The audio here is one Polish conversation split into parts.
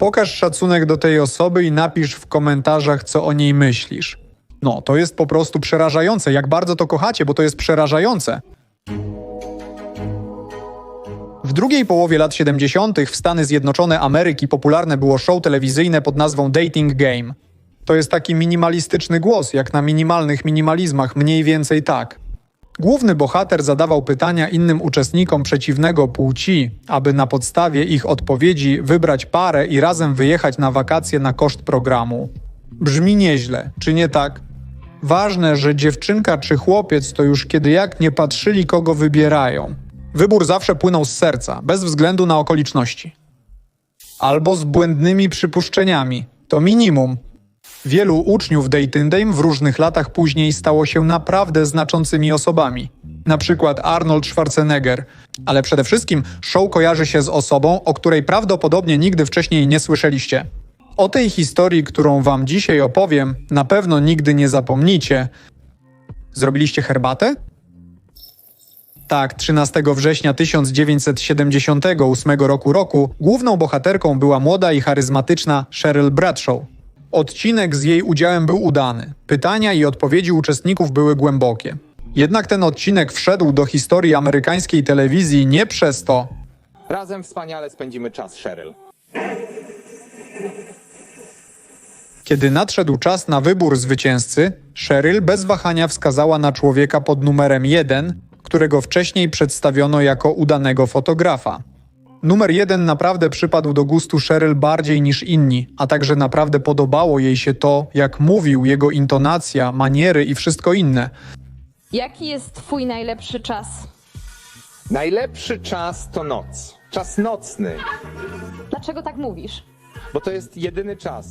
Pokaż szacunek do tej osoby i napisz w komentarzach, co o niej myślisz. No, to jest po prostu przerażające. Jak bardzo to kochacie, bo to jest przerażające. W drugiej połowie lat 70. w Stany Zjednoczone Ameryki popularne było show telewizyjne pod nazwą Dating Game. To jest taki minimalistyczny głos, jak na minimalnych minimalizmach, mniej więcej tak. Główny bohater zadawał pytania innym uczestnikom przeciwnego płci, aby na podstawie ich odpowiedzi wybrać parę i razem wyjechać na wakacje na koszt programu. Brzmi nieźle, czy nie tak? Ważne, że dziewczynka czy chłopiec to już kiedy jak nie patrzyli, kogo wybierają. Wybór zawsze płynął z serca, bez względu na okoliczności. Albo z błędnymi przypuszczeniami. To minimum. Wielu uczniów Daytindame w różnych latach później stało się naprawdę znaczącymi osobami. Na przykład Arnold Schwarzenegger. Ale przede wszystkim show kojarzy się z osobą, o której prawdopodobnie nigdy wcześniej nie słyszeliście. O tej historii, którą wam dzisiaj opowiem, na pewno nigdy nie zapomnicie. Zrobiliście herbatę? Tak, 13 września 1978 roku roku główną bohaterką była młoda i charyzmatyczna Cheryl Bradshaw. Odcinek z jej udziałem był udany. Pytania i odpowiedzi uczestników były głębokie. Jednak ten odcinek wszedł do historii amerykańskiej telewizji nie przez to, Razem wspaniale spędzimy czas, Cheryl. Kiedy nadszedł czas na wybór zwycięzcy, Cheryl bez wahania wskazała na człowieka pod numerem 1, którego wcześniej przedstawiono jako udanego fotografa. Numer 1 naprawdę przypadł do gustu Cheryl bardziej niż inni, a także naprawdę podobało jej się to, jak mówił, jego intonacja, maniery i wszystko inne. Jaki jest twój najlepszy czas? Najlepszy czas to noc. Czas nocny, Dlaczego tak mówisz? bo to jest jedyny czas.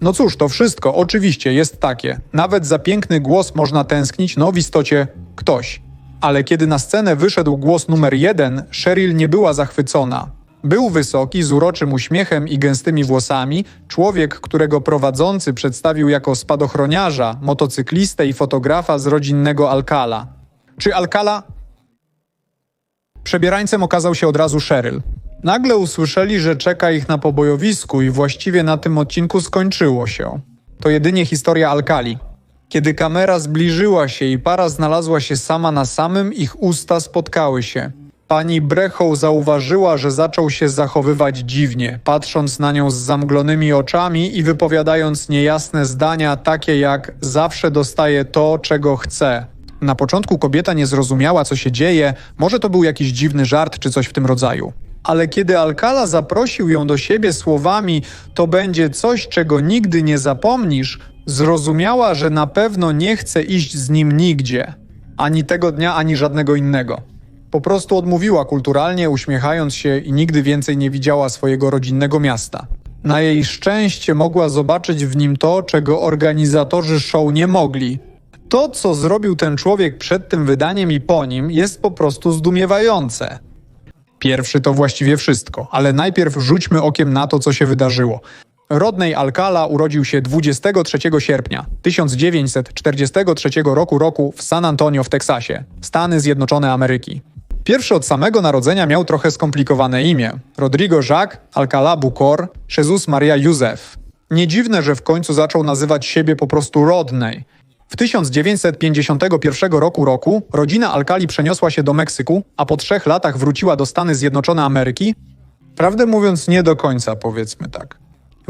No cóż, to wszystko oczywiście jest takie. Nawet za piękny głos można tęsknić, no w istocie ktoś. Ale kiedy na scenę wyszedł głos numer jeden, Cheryl nie była zachwycona. Był wysoki, z uroczym uśmiechem i gęstymi włosami, człowiek, którego prowadzący przedstawił jako spadochroniarza, motocyklistę i fotografa z rodzinnego Alcala. Czy Alcala? Przebierańcem okazał się od razu Cheryl. Nagle usłyszeli, że czeka ich na pobojowisku i właściwie na tym odcinku skończyło się. To jedynie historia Alkali. Kiedy kamera zbliżyła się i para znalazła się sama na samym, ich usta spotkały się. Pani Brechow zauważyła, że zaczął się zachowywać dziwnie, patrząc na nią z zamglonymi oczami i wypowiadając niejasne zdania, takie jak zawsze dostaje to, czego chce. Na początku kobieta nie zrozumiała, co się dzieje, może to był jakiś dziwny żart czy coś w tym rodzaju. Ale kiedy Alcala zaprosił ją do siebie słowami: To będzie coś, czego nigdy nie zapomnisz, zrozumiała, że na pewno nie chce iść z nim nigdzie. Ani tego dnia, ani żadnego innego. Po prostu odmówiła kulturalnie, uśmiechając się i nigdy więcej nie widziała swojego rodzinnego miasta. Na jej szczęście mogła zobaczyć w nim to, czego organizatorzy show nie mogli. To, co zrobił ten człowiek przed tym wydaniem i po nim, jest po prostu zdumiewające. Pierwszy to właściwie wszystko, ale najpierw rzućmy okiem na to, co się wydarzyło. Rodney Alcala urodził się 23 sierpnia 1943 roku roku w San Antonio w Teksasie, Stany Zjednoczone Ameryki. Pierwszy od samego narodzenia miał trochę skomplikowane imię. Rodrigo Jacques Alcalá Bucor Jesus Maria Józef. Nie dziwne, że w końcu zaczął nazywać siebie po prostu Rodney. W 1951 roku roku rodzina Alcali przeniosła się do Meksyku, a po trzech latach wróciła do Stany Zjednoczone Ameryki. Prawdę mówiąc, nie do końca, powiedzmy tak.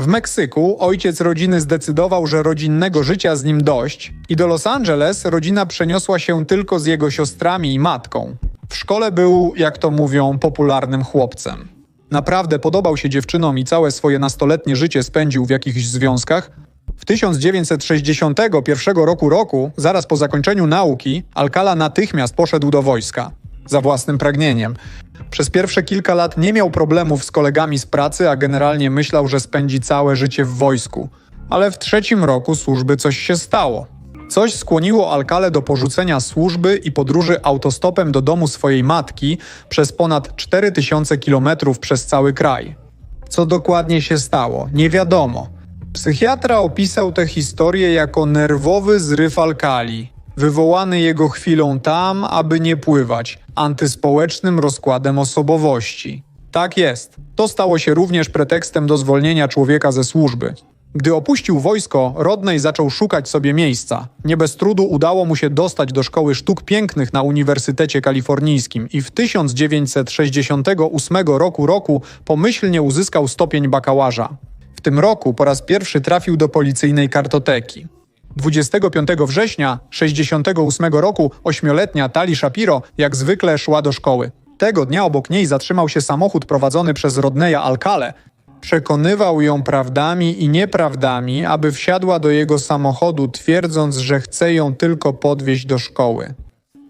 W Meksyku ojciec rodziny zdecydował, że rodzinnego życia z nim dość i do Los Angeles rodzina przeniosła się tylko z jego siostrami i matką. W szkole był, jak to mówią, popularnym chłopcem. Naprawdę podobał się dziewczynom i całe swoje nastoletnie życie spędził w jakichś związkach. W 1961 roku roku, zaraz po zakończeniu nauki, Alcala natychmiast poszedł do wojska. Za własnym pragnieniem. Przez pierwsze kilka lat nie miał problemów z kolegami z pracy, a generalnie myślał, że spędzi całe życie w wojsku. Ale w trzecim roku służby coś się stało. Coś skłoniło Alcale do porzucenia służby i podróży autostopem do domu swojej matki przez ponad 4000 kilometrów przez cały kraj. Co dokładnie się stało, nie wiadomo. Psychiatra opisał tę historię jako nerwowy zryw Alkali, wywołany jego chwilą tam, aby nie pływać, antyspołecznym rozkładem osobowości. Tak jest. To stało się również pretekstem do zwolnienia człowieka ze służby. Gdy opuścił wojsko, Rodney zaczął szukać sobie miejsca. Nie bez trudu udało mu się dostać do Szkoły Sztuk Pięknych na Uniwersytecie Kalifornijskim i w 1968 roku roku pomyślnie uzyskał stopień bakałaża. W tym roku po raz pierwszy trafił do policyjnej kartoteki. 25 września 68 roku ośmioletnia Tali Shapiro jak zwykle szła do szkoły. Tego dnia obok niej zatrzymał się samochód prowadzony przez Rodneya Alcale. Przekonywał ją prawdami i nieprawdami, aby wsiadła do jego samochodu, twierdząc, że chce ją tylko podwieźć do szkoły.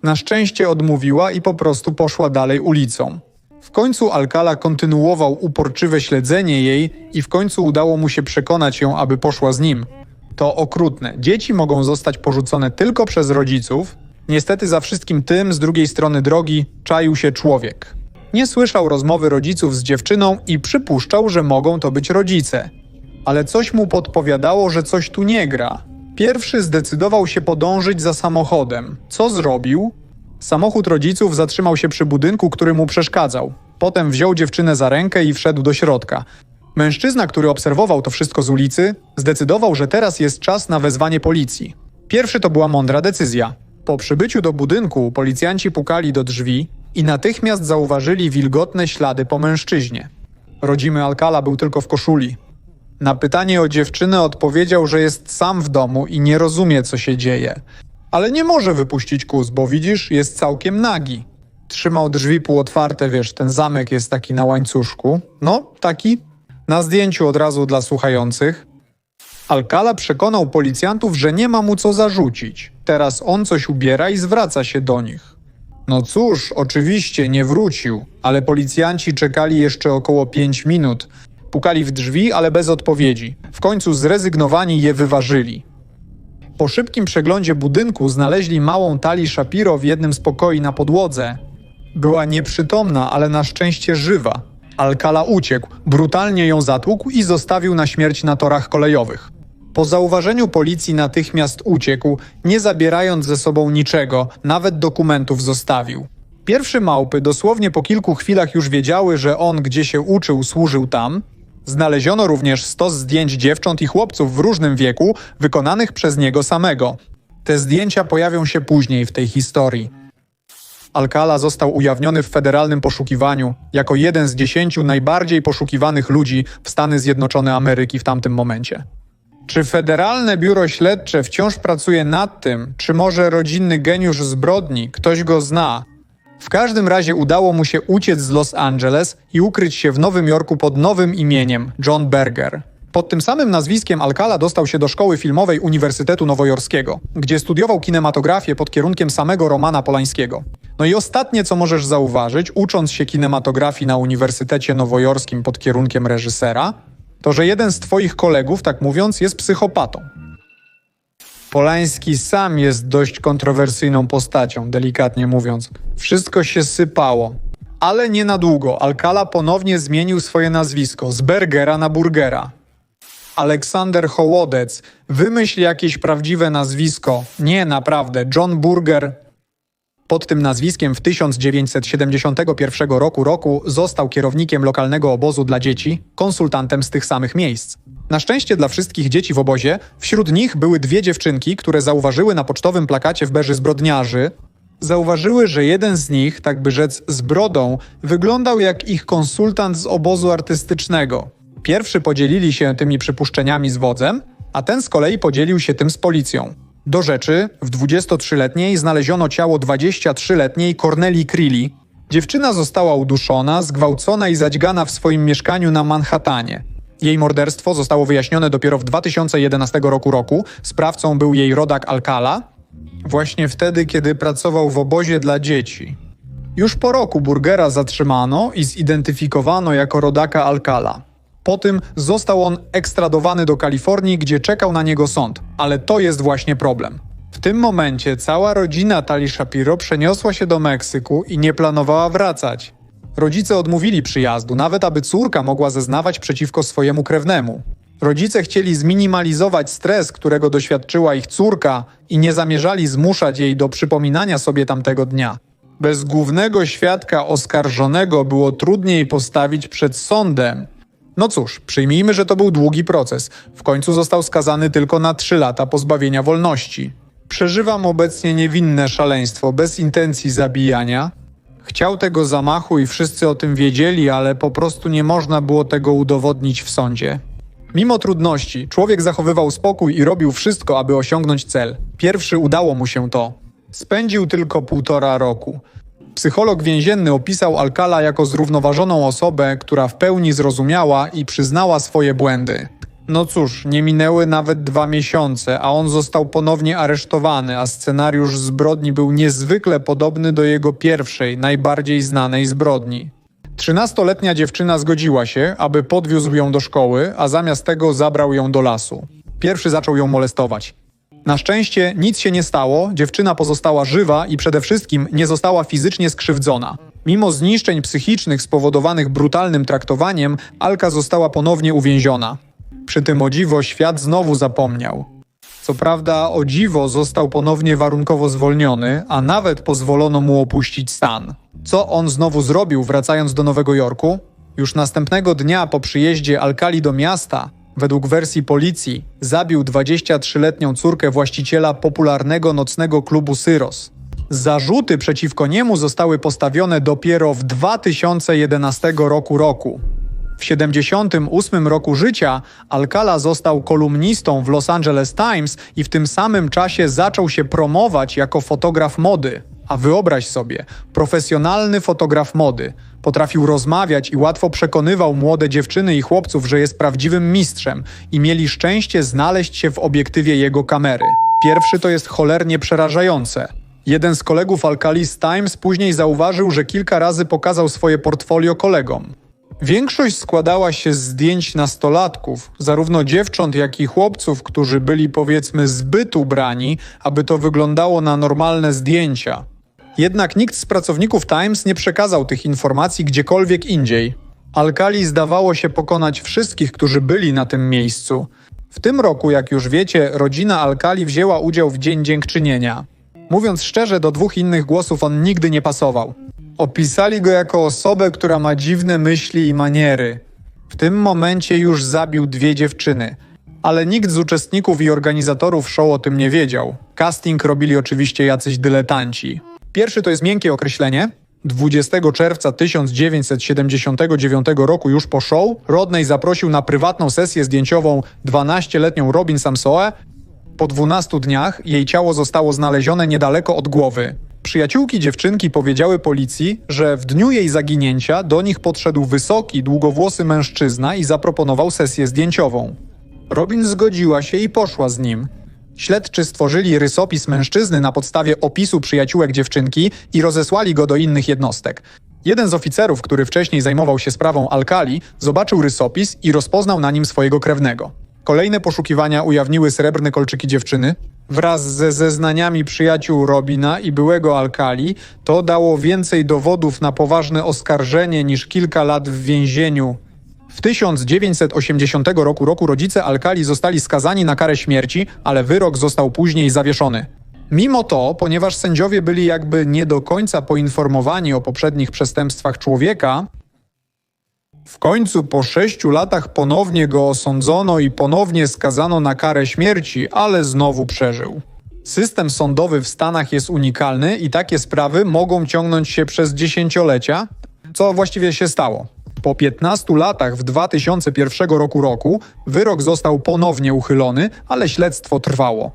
Na szczęście odmówiła i po prostu poszła dalej ulicą. W końcu Alcala kontynuował uporczywe śledzenie jej i w końcu udało mu się przekonać ją, aby poszła z nim. To okrutne. Dzieci mogą zostać porzucone tylko przez rodziców. Niestety za wszystkim tym z drugiej strony drogi czaił się człowiek. Nie słyszał rozmowy rodziców z dziewczyną i przypuszczał, że mogą to być rodzice. Ale coś mu podpowiadało, że coś tu nie gra. Pierwszy zdecydował się podążyć za samochodem. Co zrobił? Samochód rodziców zatrzymał się przy budynku, który mu przeszkadzał. Potem wziął dziewczynę za rękę i wszedł do środka. Mężczyzna, który obserwował to wszystko z ulicy, zdecydował, że teraz jest czas na wezwanie policji. Pierwszy to była mądra decyzja. Po przybyciu do budynku policjanci pukali do drzwi i natychmiast zauważyli wilgotne ślady po mężczyźnie. Rodzimy Alcala był tylko w koszuli. Na pytanie o dziewczynę odpowiedział, że jest sam w domu i nie rozumie, co się dzieje. Ale nie może wypuścić kuz, bo widzisz, jest całkiem nagi. Trzymał drzwi półotwarte, wiesz, ten zamek jest taki na łańcuszku. No, taki. Na zdjęciu od razu dla słuchających. Alcala przekonał policjantów, że nie ma mu co zarzucić. Teraz on coś ubiera i zwraca się do nich. No cóż, oczywiście nie wrócił, ale policjanci czekali jeszcze około 5 minut. Pukali w drzwi, ale bez odpowiedzi. W końcu zrezygnowani je wyważyli. Po szybkim przeglądzie budynku znaleźli małą Tali Shapiro w jednym z pokoi na podłodze. Była nieprzytomna, ale na szczęście żywa. Alcala uciekł, brutalnie ją zatłukł i zostawił na śmierć na torach kolejowych. Po zauważeniu policji natychmiast uciekł, nie zabierając ze sobą niczego, nawet dokumentów zostawił. Pierwsze małpy dosłownie po kilku chwilach już wiedziały, że on, gdzie się uczył, służył tam. Znaleziono również stos zdjęć dziewcząt i chłopców w różnym wieku, wykonanych przez niego samego. Te zdjęcia pojawią się później w tej historii. Alcala został ujawniony w federalnym poszukiwaniu jako jeden z dziesięciu najbardziej poszukiwanych ludzi w Stany Zjednoczone Ameryki w tamtym momencie. Czy Federalne Biuro Śledcze wciąż pracuje nad tym, czy może rodzinny geniusz zbrodni, ktoś go zna? W każdym razie udało mu się uciec z Los Angeles i ukryć się w Nowym Jorku pod nowym imieniem John Berger. Pod tym samym nazwiskiem Alcala dostał się do szkoły filmowej Uniwersytetu Nowojorskiego, gdzie studiował kinematografię pod kierunkiem samego Romana Polańskiego. No i ostatnie, co możesz zauważyć, ucząc się kinematografii na Uniwersytecie Nowojorskim pod kierunkiem reżysera, to że jeden z twoich kolegów, tak mówiąc, jest psychopatą. Polański sam jest dość kontrowersyjną postacią, delikatnie mówiąc. Wszystko się sypało. Ale nie na długo. Alcala ponownie zmienił swoje nazwisko z Bergera na Burgera. Aleksander Hołodec, wymyśl jakieś prawdziwe nazwisko. Nie, naprawdę, John Burger. Pod tym nazwiskiem w 1971 roku roku został kierownikiem lokalnego obozu dla dzieci, konsultantem z tych samych miejsc. Na szczęście dla wszystkich dzieci w obozie, wśród nich były dwie dziewczynki, które zauważyły na pocztowym plakacie w Beży Zbrodniarzy, zauważyły, że jeden z nich, tak by rzec z brodą, wyglądał jak ich konsultant z obozu artystycznego. Pierwszy podzielili się tymi przypuszczeniami z wodzem, a ten z kolei podzielił się tym z policją. Do rzeczy, w 23-letniej znaleziono ciało 23-letniej Corneli Crilly. Dziewczyna została uduszona, zgwałcona i zadźgana w swoim mieszkaniu na Manhattanie. Jej morderstwo zostało wyjaśnione dopiero w 2011 roku roku. Sprawcą był jej rodak Alcala, właśnie wtedy, kiedy pracował w obozie dla dzieci. Już po roku Burgera zatrzymano i zidentyfikowano jako rodaka Alcala. Po tym został on ekstradowany do Kalifornii, gdzie czekał na niego sąd. Ale to jest właśnie problem. W tym momencie cała rodzina Tali Shapiro przeniosła się do Meksyku i nie planowała wracać. Rodzice odmówili przyjazdu, nawet aby córka mogła zeznawać przeciwko swojemu krewnemu. Rodzice chcieli zminimalizować stres, którego doświadczyła ich córka i nie zamierzali zmuszać jej do przypominania sobie tamtego dnia. Bez głównego świadka oskarżonego było trudniej postawić przed sądem. No cóż, przyjmijmy, że to był długi proces. W końcu został skazany tylko na 3 lata pozbawienia wolności. Przeżywam obecnie niewinne szaleństwo, bez intencji zabijania. Chciał tego zamachu i wszyscy o tym wiedzieli, ale po prostu nie można było tego udowodnić w sądzie. Mimo trudności, człowiek zachowywał spokój i robił wszystko, aby osiągnąć cel. Pierwszy udało mu się to. Spędził tylko półtora roku. Psycholog więzienny opisał Alcala jako zrównoważoną osobę, która w pełni zrozumiała i przyznała swoje błędy. No cóż, nie minęły nawet dwa miesiące, a on został ponownie aresztowany, a scenariusz zbrodni był niezwykle podobny do jego pierwszej, najbardziej znanej zbrodni. Trzynastoletnia dziewczyna zgodziła się, aby podwiózł ją do szkoły, a zamiast tego zabrał ją do lasu. Pierwszy zaczął ją molestować. Na szczęście nic się nie stało, dziewczyna pozostała żywa i przede wszystkim nie została fizycznie skrzywdzona. Mimo zniszczeń psychicznych spowodowanych brutalnym traktowaniem, Alka została ponownie uwięziona. Przy tym o dziwo świat znowu zapomniał. Co prawda, o dziwo został ponownie warunkowo zwolniony, a nawet pozwolono mu opuścić stan. Co on znowu zrobił, wracając do Nowego Jorku? Już następnego dnia po przyjeździe Alkali do miasta, według wersji policji, zabił 23-letnią córkę właściciela popularnego nocnego klubu Syros. Zarzuty przeciwko niemu zostały postawione dopiero w 2011 roku roku. W 78 roku życia Alcala został kolumnistą w Los Angeles Times i w tym samym czasie zaczął się promować jako fotograf mody. A wyobraź sobie, profesjonalny fotograf mody. Potrafił rozmawiać i łatwo przekonywał młode dziewczyny i chłopców, że jest prawdziwym mistrzem i mieli szczęście znaleźć się w obiektywie jego kamery. Pierwszy to jest cholernie przerażające. Jeden z kolegów Alcalis Times później zauważył, że kilka razy pokazał swoje portfolio kolegom. Większość składała się z zdjęć nastolatków, zarówno dziewcząt, jak i chłopców, którzy byli powiedzmy zbyt ubrani, aby to wyglądało na normalne zdjęcia. Jednak nikt z pracowników Times nie przekazał tych informacji gdziekolwiek indziej. Alkali zdawało się pokonać wszystkich, którzy byli na tym miejscu. W tym roku, jak już wiecie, rodzina Alkali wzięła udział w Dzień Dziękczynienia. Mówiąc szczerze, do dwóch innych głosów on nigdy nie pasował. Opisali go jako osobę, która ma dziwne myśli i maniery. W tym momencie już zabił dwie dziewczyny. Ale nikt z uczestników i organizatorów show o tym nie wiedział. Casting robili oczywiście jacyś dyletanci. Pierwszy to jest miękkie określenie. 20 czerwca 1979 roku już po show Rodney zaprosił na prywatną sesję zdjęciową 12-letnią Robin Samsoe. Po 12 dniach jej ciało zostało znalezione niedaleko od głowy. Przyjaciółki dziewczynki powiedziały policji, że w dniu jej zaginięcia do nich podszedł wysoki, długowłosy mężczyzna i zaproponował sesję zdjęciową. Robin zgodziła się i poszła z nim. Śledczy stworzyli rysopis mężczyzny na podstawie opisu przyjaciółek dziewczynki i rozesłali go do innych jednostek. Jeden z oficerów, który wcześniej zajmował się sprawą Alkali, zobaczył rysopis i rozpoznał na nim swojego krewnego. Kolejne poszukiwania ujawniły srebrne kolczyki dziewczyny. Wraz ze zeznaniami przyjaciół Robina i byłego Alkali, to dało więcej dowodów na poważne oskarżenie niż kilka lat w więzieniu. W 1980 roku, roku rodzice Alkali zostali skazani na karę śmierci, ale wyrok został później zawieszony. Mimo to, ponieważ sędziowie byli jakby nie do końca poinformowani o poprzednich przestępstwach człowieka, w końcu po sześciu latach ponownie go osądzono i ponownie skazano na karę śmierci, ale znowu przeżył. System sądowy w Stanach jest unikalny i takie sprawy mogą ciągnąć się przez dziesięciolecia, co właściwie się stało. Po 15 latach w 2001 roku roku wyrok został ponownie uchylony, ale śledztwo trwało.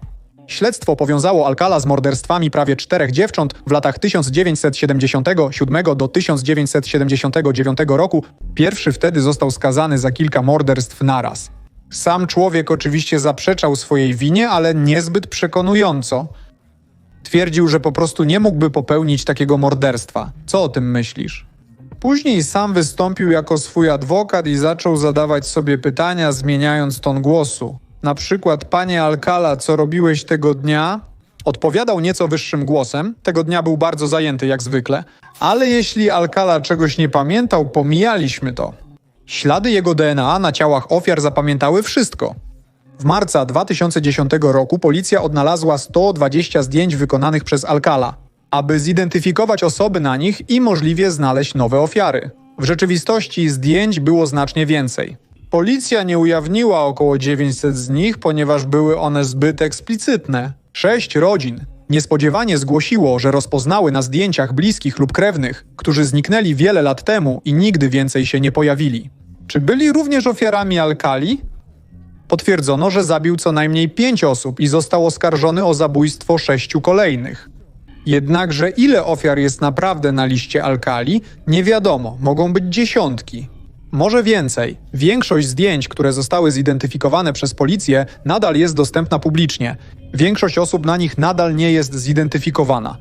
Śledztwo powiązało Alcala z morderstwami prawie czterech dziewcząt w latach 1977 do 1979 roku. Pierwszy wtedy został skazany za kilka morderstw naraz. Sam człowiek oczywiście zaprzeczał swojej winie, ale niezbyt przekonująco. Twierdził, że po prostu nie mógłby popełnić takiego morderstwa. Co o tym myślisz? Później sam wystąpił jako swój adwokat i zaczął zadawać sobie pytania, zmieniając ton głosu. Na przykład, panie Alcala, co robiłeś tego dnia? Odpowiadał nieco wyższym głosem, tego dnia był bardzo zajęty jak zwykle, ale jeśli Alcala czegoś nie pamiętał, pomijaliśmy to. Ślady jego DNA na ciałach ofiar zapamiętały wszystko. W marca 2010 roku policja odnalazła 120 zdjęć wykonanych przez Alcala. Aby zidentyfikować osoby na nich i możliwie znaleźć nowe ofiary. W rzeczywistości zdjęć było znacznie więcej. Policja nie ujawniła około 900 z nich, ponieważ były one zbyt eksplicytne. Sześć rodzin niespodziewanie zgłosiło, że rozpoznały na zdjęciach bliskich lub krewnych, którzy zniknęli wiele lat temu i nigdy więcej się nie pojawili. Czy byli również ofiarami Alkali? Potwierdzono, że zabił co najmniej pięć osób i został oskarżony o zabójstwo sześciu kolejnych. Jednakże ile ofiar jest naprawdę na liście Alkali, nie wiadomo, mogą być dziesiątki. Może więcej. Większość zdjęć, które zostały zidentyfikowane przez policję, nadal jest dostępna publicznie. Większość osób na nich nadal nie jest zidentyfikowana.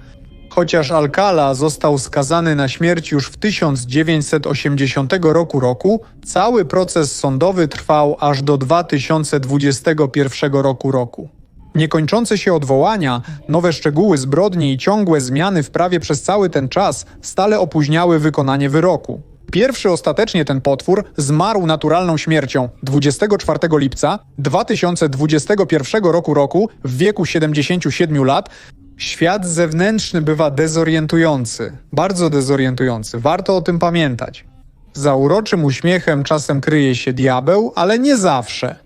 Chociaż Alcala został skazany na śmierć już w 1980 roku, roku, cały proces sądowy trwał aż do 2021 roku. roku. Niekończące się odwołania, nowe szczegóły zbrodni i ciągłe zmiany w prawie przez cały ten czas stale opóźniały wykonanie wyroku. Pierwszy ostatecznie ten potwór zmarł naturalną śmiercią 24 lipca 2021 roku roku w wieku 77 lat. Świat zewnętrzny bywa dezorientujący, bardzo dezorientujący. Warto o tym pamiętać. Za uroczym uśmiechem czasem kryje się diabeł, ale nie zawsze.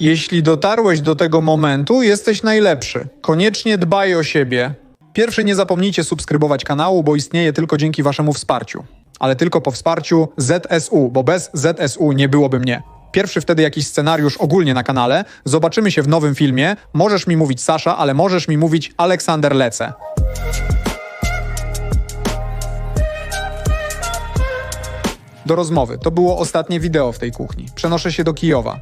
Jeśli dotarłeś do tego momentu, jesteś najlepszy. Koniecznie dbaj o siebie. Pierwszy nie zapomnijcie subskrybować kanału, bo istnieje tylko dzięki waszemu wsparciu. Ale tylko po wsparciu ZSU, bo bez ZSU nie byłoby mnie. Pierwszy wtedy jakiś scenariusz ogólnie na kanale. Zobaczymy się w nowym filmie. Możesz mi mówić Sasza, ale możesz mi mówić Aleksander Lecę. Do rozmowy. To było ostatnie wideo w tej kuchni. Przenoszę się do Kijowa.